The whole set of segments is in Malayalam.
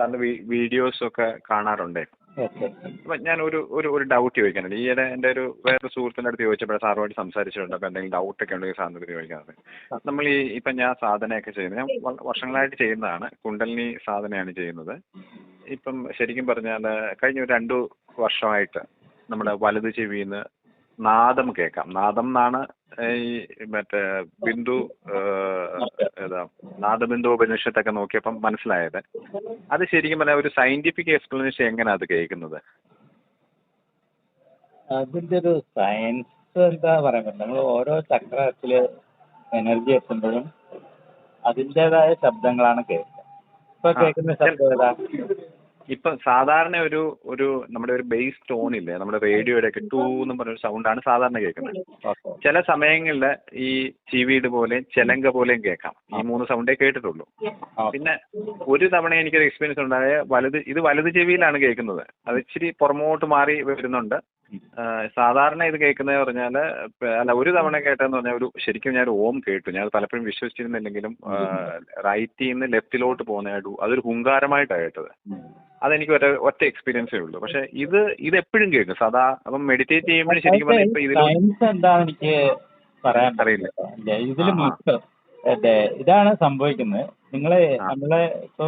സാറിന്റെ വീഡിയോസ് ഒക്കെ കാണാറുണ്ട്. അപ്പൊ ഞാൻ ഒരു ഒരു ഒരു ഡൗട്ട് ചോദിക്കാനുണ്ട് ഈയിടെ എന്റെ ഒരു വേറെ സുഹൃത്തിന്റെ അടുത്ത് ചോദിച്ചപ്പോൾ സാറുമായിട്ട് സംസാരിച്ചിട്ടുണ്ട്. അപ്പോൾ എന്തെങ്കിലും ഡൗട്ട് ഒക്കെ ഉണ്ടെങ്കിൽ സാറിന്റെ അടുത്ത് ചോദിക്കാറുണ്ട്. നമ്മൾ ഈ ഇപ്പം ഞാൻ സാധനയൊക്കെ ചെയ്യുന്നത് ഞാൻ വർഷങ്ങളായിട്ട് ചെയ്യുന്നതാണ്. കുണ്ടലിനി സാധനയാണ് ചെയ്യുന്നത്. ഇപ്പം ശരിക്കും പറഞ്ഞാൽ കഴിഞ്ഞ ഒരു രണ്ടു വർഷമായിട്ട് നമ്മുടെ വലത് ചെവിയിൽ നിന്ന് നാദം കേൾക്കാം. നാദം എന്നാണ് ഈ മറ്റേ ബിന്ദു ഏതാ നാദബിന്ദു ഉപനിഷത്തൊക്കെ നോക്കിയപ്പം മനസ്സിലായത്. അത് ശരിക്കും പറഞ്ഞാൽ ഒരു സയന്റിഫിക് എക്സ്പ്ലനേഷൻ എങ്ങനെയാണ് അത് കേൾക്കുന്നത്? അതിന്റെ ഒരു സയൻസ് എന്താ പറയാൻ പറ്റില്ല. നമ്മൾ ഓരോ ചക്രത്തിൽ എനർജി എത്തുമ്പോഴും അതിന്റെതായ ശബ്ദങ്ങളാണ് കേൾക്കുക. ഇപ്പൊ. കേൾക്കുന്ന ശബ്ദം ഏതാ? ഇപ്പം സാധാരണ ഒരു ഒരു നമ്മുടെ ഒരു ബേസ് ടോൺ ഇല്ലേ? നമ്മുടെ റേഡിയോയുടെ ഒക്കെ ടൂ എന്ന് പറഞ്ഞൊരു സൗണ്ടാണ് സാധാരണ കേൾക്കുന്നത്. ചില സമയങ്ങളിൽ ഈ ചീവീട് പോലെയും ചെലങ്ക പോലെയും കേൾക്കാം. ഈ മൂന്ന് സൗണ്ടേ കേട്ടിട്ടുള്ളൂ. പിന്നെ ഒരു തവണ എനിക്കൊരു എക്സ്പീരിയൻസ് ഉണ്ടായ വലത് ഇത് വലത് ചെവിയിലാണ് കേൾക്കുന്നത്. അത് ഇച്ചിരി പുറമോട്ട് മാറി വരുന്നുണ്ട്. സാധാരണ ഇത് കേൾക്കുന്നത് പറഞ്ഞാൽ അല്ല ഒരു തവണ കേട്ടെന്ന് പറഞ്ഞാൽ ഒരു ശരിക്കും ഞാൻ ഒരു ഓം കേട്ടു. ഞാൻ പലപ്പോഴും വിശ്വസിച്ചിരുന്നില്ലെങ്കിലും റൈറ്റിൽ നിന്ന് ലെഫ്റ്റിലോട്ട് പോകുന്നതായിട്ട് അതൊരു ഹുങ്കാരമായിട്ടാണ് കേട്ടത്. അതെനിക്ക് ഒറ്റ ഒറ്റ എക്സ്പീരിയൻസേ ഉള്ളൂ. പക്ഷെ ഇത് ഇത് എപ്പോഴും കേൾക്കും. സദാ അപ്പം മെഡിറ്റേറ്റ് ചെയ്യുമ്പോൾ ശരിക്കും പറഞ്ഞാൽ ഇപ്പൊ ഇതിൽ പറയാൻ അറിയില്ല. ഇതിൽ ഇതാണ് സംഭവിക്കുന്നത്. നിങ്ങളെ. നമ്മളെ ഇപ്പൊ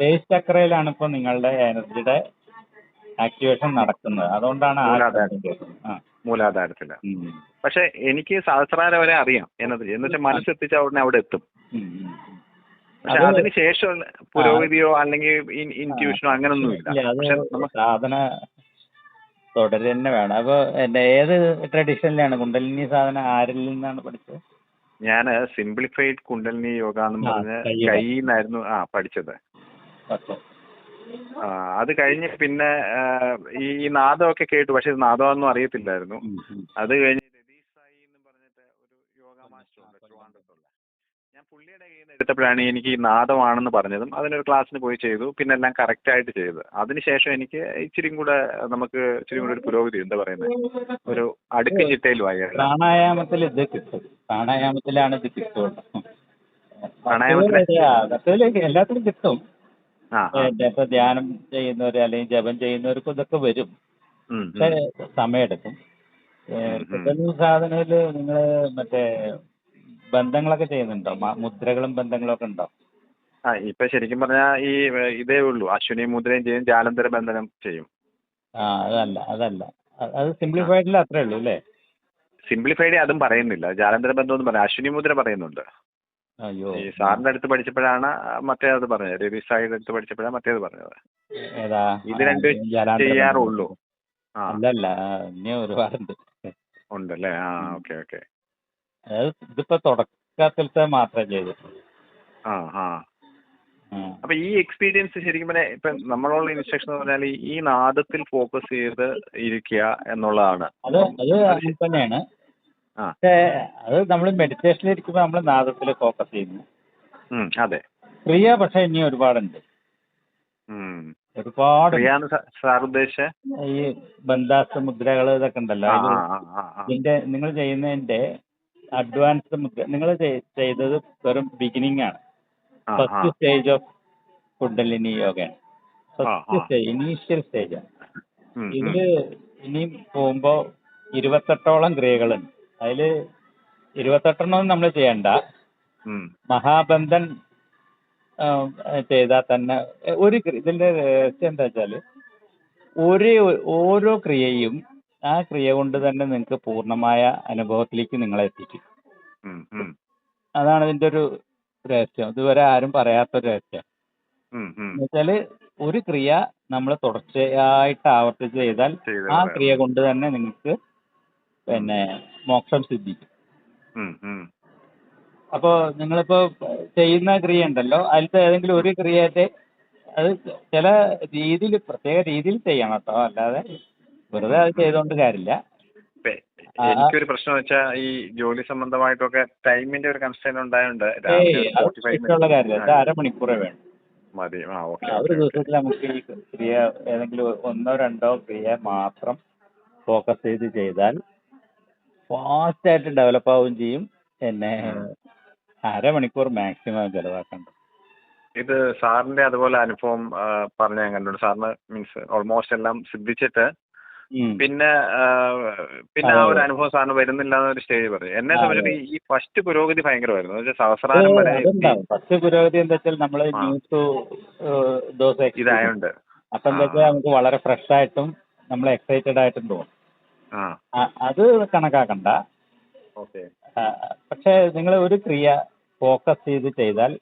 ബേസ് ചക്രയിലാണ് ഇപ്പൊ നിങ്ങളുടെ എനർജിയുടെ ആക്ടിവേഷൻ നടക്കുന്നത്. അതുകൊണ്ടാണ് ആ പക്ഷെ എനിക്ക് സഹസ്രാര വരെ അറിയാം. എന്നത് എന്ന് വെച്ചാൽ മനസ്സെത്തിച്ച ഉടനെ അവിടെ എത്തും. പക്ഷെ അതിനുശേഷം ശേഷം പുരോഗതിയോ അല്ലെങ്കിൽ ഇന്റ്യൂഷനോ അങ്ങനൊന്നും ഇല്ല. ഇല്ല അത് പക്ഷെ നമുക്ക് സാധന തന്നെ വേണം. അപ്പൊ ഏത് ട്രഡീഷനിലാണ് കുണ്ടലിനി സാധന ആരിൽ നിന്നാണ് പഠിച്ചത്? ഞാൻ സിംപ്ലിഫൈഡ് കുണ്ടലിനി യോഗ എന്ന് പറഞ്ഞ കൈ നിന്നായിരുന്നു ആ പഠിച്ചത്. ആ, അത് കഴിഞ്ഞ് പിന്നെ ഈ നാദമൊക്കെ കേട്ടു പക്ഷെ ഇത് നാദമൊന്നും അറിയത്തില്ലായിരുന്നു. അത് കഴിഞ്ഞ് രതീഷ് സായി എന്ന് പറഞ്ഞിട്ട് ഒരു യോഗ മാസ്റ്റർ ഉണ്ട് ട്രിവാൻഡ്രത്തുള്ള ഞാൻ പുള്ളിയുടെ കയ്യിൽ നിന്ന് എടുത്തപ്പോഴാണ് എനിക്ക് ഈ നാദമാണെന്ന് പറഞ്ഞതും അതിനൊരു ക്ലാസ്സിന് പോയി ചെയ്തു പിന്നെ എല്ലാം കറക്റ്റ് ആയിട്ട് ചെയ്തു അതിനുശേഷം എനിക്ക് ഇച്ചിരി കൂടെ നമുക്ക് ഇച്ചിരി കൂടെ ഒരു പുരോഗതി എന്താ പറയുന്നത് ഒരു അടുക്കും ചിട്ടയിലുമായി. പ്രാണായാമത്തിൽ ഇത് കിട്ടും പ്രാണായാമത്തിലാണ് ഇത് കിട്ടുള്ളൂ പ്രാണായാമത്തിൽ? എല്ലാത്തിനും എല്ലാത്തിലും കിട്ടും. ഇപ്പൊ ധ്യാനം ചെയ്യുന്നവര് അല്ലെങ്കിൽ ജപം ചെയ്യുന്നവർക്കും ഇതൊക്കെ വരും. പക്ഷെ കുണ്ടലിനി സാധനയിൽ നിങ്ങൾ മറ്റേ ബന്ധങ്ങളൊക്കെ ചെയ്യുന്നുണ്ടോ? മുദ്രകളും ബന്ധങ്ങളും ഒക്കെ ഉണ്ടോ? ആ ഇപ്പൊ ശരിക്കും പറഞ്ഞാൽ ഈ ഇതേ ഉള്ളൂ. അശ്വിനി മുദ്രയും ചെയ്യും ജാലന്തര ബന്ധനം ചെയ്യും. ആ അതല്ല അതല്ല. അത് സിംപ്ലിഫൈഡിൽ അത്രേ ഉള്ളൂ അല്ലേ? സിംപ്ലിഫൈഡ് അതും പറയുന്നില്ല. ജാലന്തര ബന്ധം എന്ന് പറയാം. അശ്വിനി മുദ്ര പറയുന്നുണ്ട്. ഈ സാറിന്റെ അടുത്ത് പഠിച്ചപ്പോഴാണ് മറ്റേ അത് പറഞ്ഞത് രവി സായിയുടെ അടുത്ത് പഠിച്ചപ്പോഴാണ് മറ്റേത് പറഞ്ഞത്. ഇത് രണ്ടും ചെയ്യാറുള്ളൂ. ആ. അല്ലല്ല ഇനി ഒരുപാടുണ്ട്. ഉണ്ടല്ലേ? ആ ഓക്കെ ഓക്കെ. ഇതിപ്പോ തുടക്കത്തിലത്തെ മാത്രമേ ചെയ്തിട്ടുള്ളൂ. ആ ആ. അപ്പൊ ഈ എക്സ്പീരിയൻസ് ശരിക്കും പറഞ്ഞാൽ ഇപ്പൊ നമ്മളുള്ള ഇൻസ്ട്രക്ഷൻ എന്ന് പറഞ്ഞാൽ ഈ നാദത്തിൽ ഫോക്കസ് ചെയ്ത് ഇരിക്കുക എന്നുള്ളതാണ്. അത് അത് തന്നെയാണ്. പക്ഷേ അത് നമ്മൾ മെഡിറ്റേഷനിൽ ഇരിക്കുമ്പോൾ നമ്മൾ നാദത്തിൽ ഫോക്കസ് ചെയ്യുന്നു. അതെ. ക്രിയ പക്ഷേ ഇനി ഒരുപാടുണ്ട്. ഒരുപാട് സാർ ഉദ്ദേശിച്ച? ഈ ബന്ധാസ് മുദ്രകൾ ഇതൊക്കെ ഉണ്ടല്ലോ. ഇതിന്റെ നിങ്ങൾ ചെയ്യുന്നതിന്റെ അഡ്വാൻസ് മുദ്ര നിങ്ങൾ ചെയ്തത് വെറും ബിഗിനിങ് ആണ്. ഫസ്റ്റ് സ്റ്റേജ് ഓഫ് കുണ്ടലിനി യോഗയാണ് ഫസ്റ്റ് സ്റ്റേജ് ഇനീഷ്യൽ സ്റ്റേജാണ്. ഇതിൽ ഇനിയും പോകുമ്പോ ഇരുപത്തെട്ടോളം ക്രിയകളുണ്ട്. അതിൽ ഇരുപത്തെട്ടെണ്ണം നമ്മൾ ചെയ്യണ്ട. മഹാബന്ധൻ ചെയ്താൽ തന്നെ ഒരു ഇതിന്റെ രഹസ്യം എന്താ വെച്ചാൽ ഒരു ഓരോ ക്രിയയും ആ ക്രിയ കൊണ്ട് തന്നെ നിങ്ങൾക്ക് പൂർണമായ അനുഭവത്തിലേക്ക് നിങ്ങളെ എത്തിക്കും. അതാണ് ഇതിന്റെ ഒരു രഹസ്യം ഇതുവരെ ആരും പറയാത്തൊരു രഹസ്യം ഉം, ഉം. എന്ന് വെച്ചാൽ ഒരു ക്രിയ നമ്മൾ തുടർച്ചയായിട്ട് ആവർത്തിച്ച് ചെയ്താൽ ആ ക്രിയ കൊണ്ട് തന്നെ നിങ്ങൾക്ക് പിന്നെ മോക്ഷം സിദ്ധിക്കും നിങ്ങളിപ്പോ അപ്പോൾ നിങ്ങളിപ്പോൾ ചെയ്യുന്ന ക്രിയ ഉണ്ടല്ലോ. അതിലത്തെ ഏതെങ്കിലും ഒരു ക്രിയത്തെ അത് ചില രീതിയിൽ പ്രത്യേക രീതിയിൽ ചെയ്യണം കേട്ടോ. അല്ലാതെ വെറുതെ അത് ചെയ്തുകൊണ്ട് കാര്യമില്ല. എനിക്കൊരു പ്രശ്നം വെച്ചാൽ ഈ ജോലി സംബന്ധമായിട്ടൊക്കെ ടൈമിന്റെ ഒരു ഇഷ്ടമുള്ള കാര്യമില്ല. അരമണിക്കൂറേ വേണം മതി. ആ ഓക്കെ ഒരു ദിവസത്തിൽ നമുക്ക് ഈ ക്രിയ ഏതെങ്കിലും ഒന്നോ രണ്ടോ ക്രിയ മാത്രം ഫോക്കസ് ചെയ്ത് ചെയ്താൽ ഫാസ്റ്റായിട്ട് ഡെവലപ്പ് ആവുകയും ചെയ്യും. പിന്നെ അരമണിക്കൂർ മാക്സിമം ചിലവാക്കണ്ട ഇത് സാറിന്റെ അതുപോലെ അനുഭവം പറഞ്ഞു ഞാൻ കണ്ടു സാറിന് മീൻസ് ഓൾമോസ്റ്റ് എല്ലാം സിദ്ധിച്ചിട്ട് പിന്നെ പിന്നെ ആ ഒരു. അനുഭവം സാറിന് വരുന്നില്ല എന്നൊരു സ്റ്റേജ് പറയും. എന്നെ സംബന്ധിച്ച് സംബന്ധിച്ചിട്ട് ഈ- ഫസ്റ്റ് പുരോഗതി ഭയങ്കരമായിരുന്നു. സഹസ്രാരം വരെ ഫസ്റ്റ് പുരോഗതി എന്താ വെച്ചാൽ നമ്മൾ ആ. ന്യൂ ടു ദോസ് ഇതായോണ്ട്. അപ്പൊ എന്താ വെച്ചാൽ നമുക്ക് വളരെ ഫ്രഷ് ആയിട്ടും നമ്മൾ എക്സൈറ്റഡ് ആയിട്ടും തോന്നും. അത് കണക്കാക്കണ്ട. പക്ഷെ നിങ്ങൾ ഒരു ക്രിയ ഫോക്കസ് ചെയ്ത് ചെയ്താൽ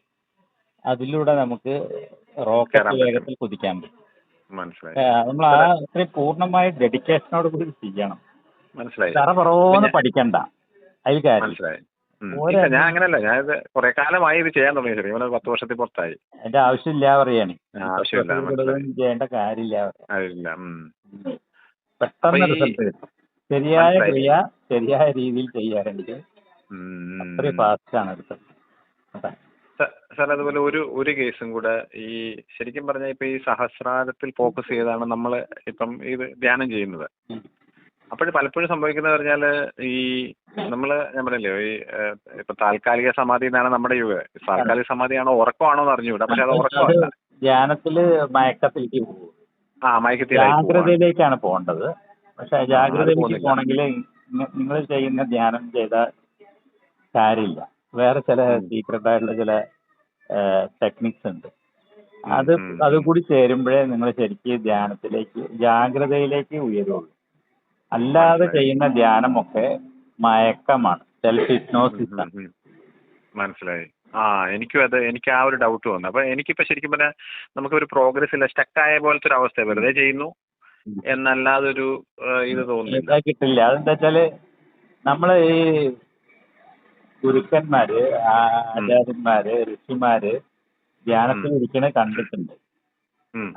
അതിലൂടെ നമുക്ക് റോക്കറ്റ്. വേഗത്തിൽ കുതിക്കാൻ പറ്റും. നമ്മൾ ആ ഇത്രയും പൂർണമായ ഡെഡിക്കേഷനോട് കൂടി ചെയ്യണം. മനസ്സിലായി. തറ പറോന്ന് പഠിക്കണ്ട. അതിൽ കാര്യം. ഞാൻ അങ്ങനല്ല ഞാൻ ഇത് കുറെ കാലമായി ഇത് ചെയ്യാൻ തുടങ്ങി ശരി പത്ത് വർഷത്തിൽ പുറത്തായി. എന്റെ ആവശ്യമില്ല പറയാണ്. ആവശ്യമില്ല. ചെയ്യേണ്ട കാര്യമില്ല പെട്ടെന്ന് റിസൾട്ട് കിട്ടും. ശരിയായ. ക്രിയ ശരിയായ രീതിയിൽ ഉം. അത്രയും ഫാസ്റ്റ് ആണ് അടുത്തത് സാർ അതുപോലെ ഒരു ഒരു കേസും കൂടെ ഈ ശരിക്കും പറഞ്ഞാൽ ഇപ്പൊ ഈ സഹസ്രാരത്തിൽ ഫോക്കസ് ചെയ്താണ് നമ്മൾ ഇപ്പം ഇത് ധ്യാനം ചെയ്യുന്നത്. അപ്പോഴും അപ്പോൾ പലപ്പോഴും സംഭവിക്കുന്നത് പറഞ്ഞാൽ ഈ നമ്മൾ ഞാൻ പറഞ്ഞല്ലോ ഈ ഇപ്പൊ താൽക്കാലിക സമാധി എന്നാണ് നമ്മുടെ യുഗ. താൽക്കാലിക സമാധിയാണോ ഉറക്കമാണോ എന്ന് അറിഞ്ഞൂടാ പക്ഷെ അത് ഉറക്കമല്ല. ധ്യാനത്തിൽ മയക്കത്തിലേക്ക് പോകും. ആ മയക്കത്തിലായി ജാഗ്രതയിലേക്കാണ് പോകേണ്ടത്. പക്ഷെ ജാഗ്രത. പോകണമെങ്കിൽ നിങ്ങൾ ചെയ്യുന്ന ധ്യാനം ചെയ്ത കാര്യമില്ല വേറെ ചില. സീക്രട്ട് ആയിട്ടുള്ള ചില ടെക്നിക്സ് ഉണ്ട് അത് ഉം, ഉം. കൂടി ചേരുമ്പോഴേ നിങ്ങൾ ശരിക്കും ധ്യാനത്തിലേക്ക് ജാഗ്രതയിലേക്ക് ഉയരുള്ളൂ അല്ലാതെ ചെയ്യുന്ന ധ്യാനമൊക്കെ മയക്കമാണ് സെൽഫ് ഹിപ്നോസിസ്. മനസ്സിലായി ആ എനിക്കും അത് എനിക്ക് ആ ഒരു ഡൗട്ട് വന്നു അപ്പൊ എനിക്കിപ്പോ ശരിക്കും പറഞ്ഞാൽ നമുക്കൊരു പ്രോഗ്രസ് ഇല്ല സ്റ്റക്ക് ആയ പോലത്തെ ഒരു അവസ്ഥ വെറുതെ ചെയ്യുന്നു. എന്നല്ലാതൊരു ഇത് തോന്നുന്നില്ല. കിട്ടില്ല. അതെന്താ വെച്ചാൽ നമ്മൾ ഈ ഗുരുക്കന്മാര് ആചാര്യന്മാര് ഋഷിമാര് ധ്യാനത്തിൽ ഇരിക്കണേ കണ്ടിട്ടുണ്ട്.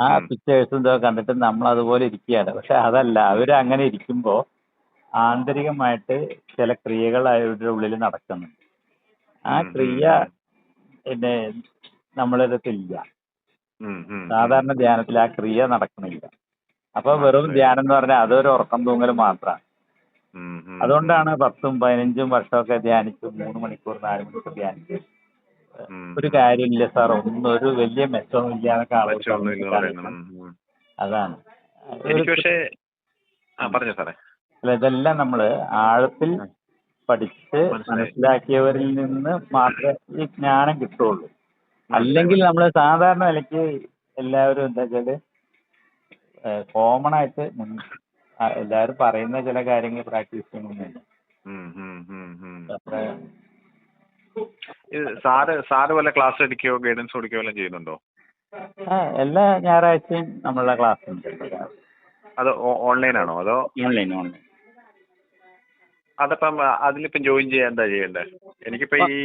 ആ പിക്ചേഴ്സ് ഇതൊക്കെ കണ്ടിട്ട് നമ്മൾ അതുപോലെ ഇരിക്കുകയാണ്. പക്ഷെ അതല്ല അവർ അങ്ങനെ ഇരിക്കുമ്പോ ആന്തരികമായിട്ട് ചില ക്രിയകൾ അവരുടെ ഉള്ളിൽ നടക്കുന്നുണ്ട്. ആ ക്രിയ പിന്നെ നമ്മളിടത്തില്ല. സാധാരണ ധ്യാനത്തിൽ ആ ക്രിയ നടക്കണില്ല. അപ്പൊ വെറും ധ്യാനം എന്ന് പറഞ്ഞാൽ അതൊരു ഉറക്കം തൂങ്ങൽ മാത്രമാണ് അതുകൊണ്ടാണ് പത്തും പതിനഞ്ചും വർഷമൊക്കെ ധ്യാനിച്ചു മൂന്ന് മണിക്കൂർ നാല് മണിക്കൂർ ധ്യാനിച്ചു. ഒരു. കാര്യമില്ല സാർ ഒന്നും ഒരു വലിയ മെച്ചമൊന്നും ഇല്ല എന്നൊക്കെ ആളുകൾ മെച്ചമൊന്നുമില്ല എന്ന് പറഞ്ഞിട്ട് പറയുന്നത്. ഉം, ഉം. അതാണ്. അല്ല, ഇതെല്ലാം നമ്മൾ ആഴത്തിൽ. പഠിച്ച് മനസ്സിലാക്കിയവരിൽ നിന്ന് മാത്രമേ ഈ ജ്ഞാനം കിട്ടുള്ളൂ. അല്ലെങ്കിൽ നമ്മൾ സാധാരണ നിലയ്ക്ക് എല്ലാവരും എന്താ വെച്ചാൽ കോമൺ ആയിട്ട് എല്ലാവരും പറയുന്ന ചില കാര്യങ്ങൾ പ്രാക്ടീസ് ചെയ്യണമെന്നില്ല സാറ് സാറ് വല്ല ക്ലാസ് എടുക്കുകയോ ഗൈഡൻസ് കൊടുക്കുകയോ എല്ലാം ചെയ്യുന്നുണ്ടോ? എല്ലാ ഞായറാഴ്ചയും നമ്മളുടെ ക്ലാസ് ഉണ്ട്. അത് ഓൺലൈൻ ആണോ? അതോ ഓൺലൈൻ ഓൺലൈൻ അതപ്പം അതിലിപ്പം ജോയിൻ ചെയ്യാൻ എന്താ ചെയ്യണ്ടേ? എനിക്കിപ്പോ ഈ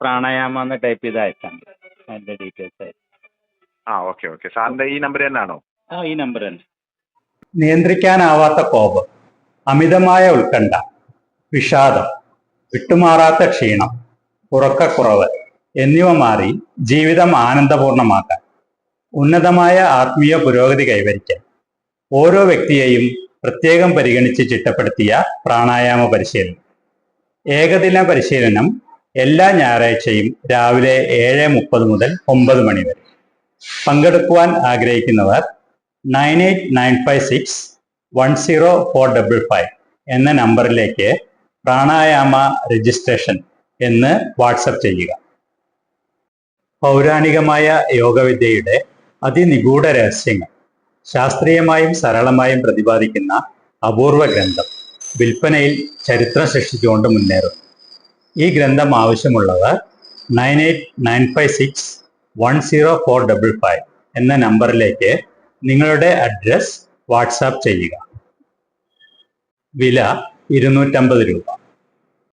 പ്രാണായാമ എന്ന് ടൈപ്പ് ചെയ്ത് അയച്ചാൽ അതിന്റെ ഡീറ്റെയിൽസ് ആ ഓക്കെ ഓക്കെ സാറിന്റെ ഈ നമ്പർ തന്നെയാണോ? ഈ നമ്പർ നിയന്ത്രിക്കാനാവാത്ത കോപം അമിതമായ ഉത്കണ്ഠ വിഷാദം വിട്ടുമാറാത്ത ക്ഷീണം ഉറക്കക്കുറവ് എന്നിവ മാറി ജീവിതം ആനന്ദപൂർണമാക്കാൻ ഉന്നതമായ ആത്മീയ പുരോഗതി കൈവരിക്കാൻ ഓരോ വ്യക്തിയെയും പ്രത്യേകം പരിഗണിച്ച് ചിട്ടപ്പെടുത്തിയ പ്രാണായാമ പരിശീലനം. ഏകദിന പരിശീലനം എല്ലാ ഞായറാഴ്ചയും രാവിലെ ഏഴ് മുപ്പത് മുതൽ ഒമ്പത് മണി വരെ. പങ്കെടുക്കുവാൻ ആഗ്രഹിക്കുന്നവർ nine eight nine five six one zero four double five എന്ന നമ്പറിലേക്ക് പ്രാണായാമ രജിസ്ട്രേഷൻ എന്ന് വാട്സപ്പ് ചെയ്യുക. പൗരാണികമായ യോഗവിദ്യയുടെ അതിനിഗൂഢ രഹസ്യങ്ങൾ ശാസ്ത്രീയമായും സരളമായും പ്രതിപാദിക്കുന്ന അപൂർവ ഗ്രന്ഥം വിൽപ്പനയിൽ ചരിത്രം സൃഷ്ടിച്ചുകൊണ്ട് മുന്നേറും ഈ ഗ്രന്ഥം ആവശ്യമുള്ളവർ nine eight nine five six one zero four double five എന്ന നമ്പറിലേക്ക് നിങ്ങളുടെ അഡ്രസ് വാട്സാപ്പ് ചെയ്യുക. വില ഇരുന്നൂറ്റമ്പത് രൂപ.